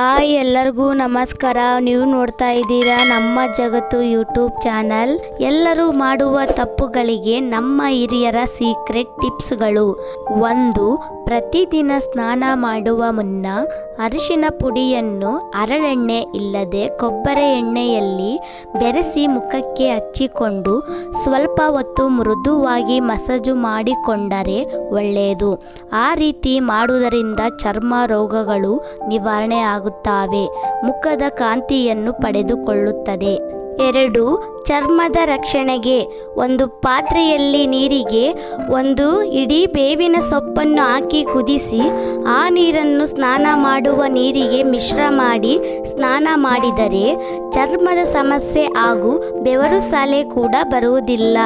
Hi ಎಲ್ಲರಿಗೂ ನಮಸ್ಕಾರ. ನೀವು ನೋಡ್ತಾ ಇದ್ದೀರಾ ನಮ್ಮ ಜಗತ್ತು ಯೂಟ್ಯೂಬ್ ಚಾನಲ್. ಎಲ್ಲರೂ ಮಾಡುವ ತಪ್ಪುಗಳಿಗೆ ನಮ್ಮ ಹಿರಿಯರ ಸೀಕ್ರೆಟ್ ಟಿಪ್ಸ್ಗಳು. ಒಂದು, ಪ್ರತಿದಿನ ಸ್ನಾನ ಮಾಡುವ ಮುನ್ನ ಅರಿಶಿನ ಪುಡಿಯನ್ನು ಹರಳೆಣ್ಣೆ ಇಲ್ಲದೆ ಕೊಬ್ಬರಿ ಎಣ್ಣೆಯಲ್ಲಿ ಬೆರೆಸಿ ಮುಖಕ್ಕೆ ಹಚ್ಚಿಕೊಂಡು ಸ್ವಲ್ಪ ಹೊತ್ತು ಮೃದುವಾಗಿ ಮಸಾಜು ಮಾಡಿಕೊಂಡರೆ ಒಳ್ಳೆಯದು. ಆ ರೀತಿ ಮಾಡುವುದರಿಂದ ಚರ್ಮ ರೋಗಗಳು ನಿವಾರಣೆ ಆಗುತ್ತವೆ ಮುಖದ ಕಾಂತಿಯನ್ನು ಪಡೆದುಕೊಳ್ಳುತ್ತದೆ. ಎರಡು, ಚರ್ಮದ ರಕ್ಷಣೆಗೆ. ಒಂದು ಪಾತ್ರೆಯಲ್ಲಿ ನೀರಿಗೆ, ಒಂದು ಇಡೀ ಬೇವಿನ ಸೊಪ್ಪನ್ನು ಹಾಕಿ ಕುದಿಸಿ, ಆ ನೀರನ್ನು ಸ್ನಾನ ಮಾಡುವ ನೀರಿಗೆ ಮಿಶ್ರ ಮಾಡಿ ಸ್ನಾನ ಮಾಡಿದರೆ ಚರ್ಮದ ಸಮಸ್ಯೆ ಹಾಗೂ ಬೆವರು ಸಾಲೆ ಕೂಡ ಬರುವುದಿಲ್ಲ.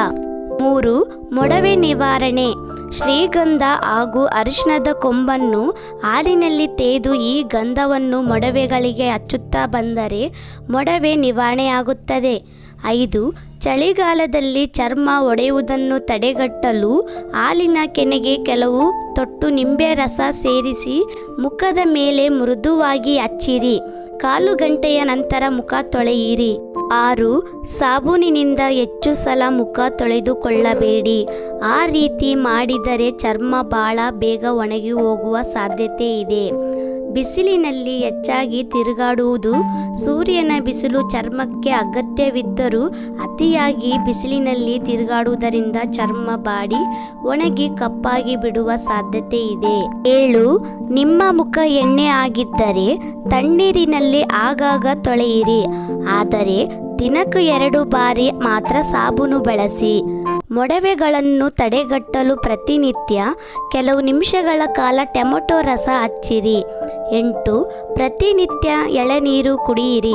ಮೂರು, ಮೊಡವೆ ನಿವಾರಣೆ. ಶ್ರೀಗಂಧ ಹಾಗೂ ಅರಿಶಿಣದ ಕೊಂಬನ್ನು ಹಾಲಿನಲ್ಲಿ ತೇದು ಈ ಗಂಧವನ್ನು ಮೊಡವೆಗಳಿಗೆ ಹಚ್ಚುತ್ತಾ ಬಂದರೆ ಮೊಡವೆ ನಿವಾರಣೆಯಾಗುತ್ತದೆ. ಐದು, ಚಳಿಗಾಲದಲ್ಲಿ ಚರ್ಮ ಒಡೆಯುವುದನ್ನು ತಡೆಗಟ್ಟಲು ಹಾಲಿನ ಕೆನೆಗೆ ಕೆಲವು ತೊಟ್ಟು ನಿಂಬೆ ರಸ ಸೇರಿಸಿ ಮುಖದ ಮೇಲೆ ಮೃದುವಾಗಿ ಹಚ್ಚಿರಿ. ಕಾಲು ಗಂಟೆಯ ನಂತರ ಮುಖ ತೊಳೆಯಿರಿ. ಆರು, ಸಾಬೂನಿನಿಂದ ಹೆಚ್ಚು ಸಲ ಮುಖ ತೊಳೆದುಕೊಳ್ಳಬೇಡಿ. ಆ ರೀತಿ ಮಾಡಿದರೆ ಚರ್ಮ ಬಹಳ ಬೇಗ ಒಣಗಿ ಹೋಗುವ ಸಾಧ್ಯತೆ ಇದೆ. ಬಿಸಿಲಿನಲ್ಲಿ ಹೆಚ್ಚಾಗಿ ತಿರುಗಾಡುವುದು ಸೂರ್ಯನ ಬಿಸಿಲು ಚರ್ಮಕ್ಕೆ ಅಗತ್ಯವಿದ್ದರೂ ಅತಿಯಾಗಿ ಬಿಸಿಲಿನಲ್ಲಿ ತಿರುಗಾಡುವುದರಿಂದ ಚರ್ಮ, ಬಾಡಿ ಒಣಗಿ ಕಪ್ಪಾಗಿ ಬಿಡುವ ಸಾಧ್ಯತೆ ಇದೆ. ಏಳು, ನಿಮ್ಮ ಮುಖ ಎಣ್ಣೆ ಆಗಿದ್ದರೆ ತಣ್ಣೀರಿನಲ್ಲಿ ಆಗಾಗ ತೊಳೆಯಿರಿ. ಆದರೆ ದಿನಕ್ಕೆ ಎರಡು ಬಾರಿ ಮಾತ್ರ ಸಾಬೂನು ಬಳಸಿ. ಮೊಡವೆಗಳನ್ನು ತಡೆಗಟ್ಟಲು ಪ್ರತಿನಿತ್ಯ ಕೆಲವು ನಿಮಿಷಗಳ ಕಾಲ ಟೊಮೆಟೊ ರಸ ಹಚ್ಚಿರಿ. ಎಂಟು, ಪ್ರತಿನಿತ್ಯ ಎಳೆನೀರು ಕುಡಿಯಿರಿ.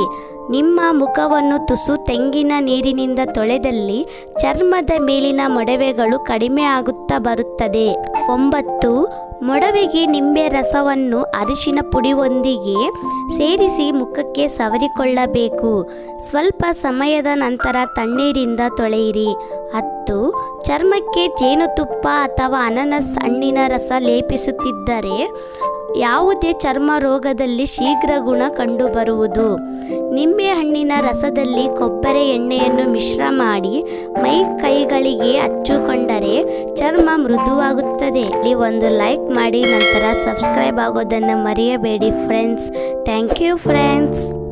ನಿಮ್ಮ ಮುಖವನ್ನು ತುಸು ತೆಂಗಿನ ನೀರಿನಿಂದ ತೊಳೆದಲ್ಲಿ ಚರ್ಮದ ಮೇಲಿನ ಮೊಡವೆಗಳು ಕಡಿಮೆ ಆಗುತ್ತಾ ಬರುತ್ತದೆ. ಒಂಬತ್ತು, ಮೊಡವೆಗೆ ನಿಂಬೆ ರಸವನ್ನು ಅರಿಶಿನ ಪುಡಿಯೊಂದಿಗೆ ಸೇರಿಸಿ ಮುಖಕ್ಕೆ ಸವರಿಕೊಳ್ಳಬೇಕು. ಸ್ವಲ್ಪ ಸಮಯದ ನಂತರ ತಣ್ಣೀರಿಂದ ತೊಳೆಯಿರಿ. ಹತ್ತು, ಚರ್ಮಕ್ಕೆ ಜೇನುತುಪ್ಪ ಅಥವಾ ಅನನಸ್ ಹಣ್ಣಿನ ರಸ ಲೇಪಿಸುತ್ತಿದ್ದರೆ ಯಾವುದೇ ಚರ್ಮ ರೋಗದಲ್ಲಿ ಶೀಘ್ರ ಗುಣ ಕಂಡುಬರುವುದು. ನಿಂಬೆಹಣ್ಣಿನ ರಸದಲ್ಲಿ ಕೊಬ್ಬರಿ ಎಣ್ಣೆಯನ್ನು ಮಿಶ್ರ ಮಾಡಿ ಮೈ ಕೈಗಳಿಗೆ ಹಚ್ಚಿಕೊಂಡರೆ ಚರ್ಮ ಮೃದುವಾಗುತ್ತದೆ. ಇಲ್ಲಿ ಒಂದು ಲೈಕ್ ಮಾಡಿ, ನಂತರ ಸಬ್ಸ್ಕ್ರೈಬ್ ಆಗೋದನ್ನು ಮರೆಯಬೇಡಿ ಫ್ರೆಂಡ್ಸ್. Thank you friends.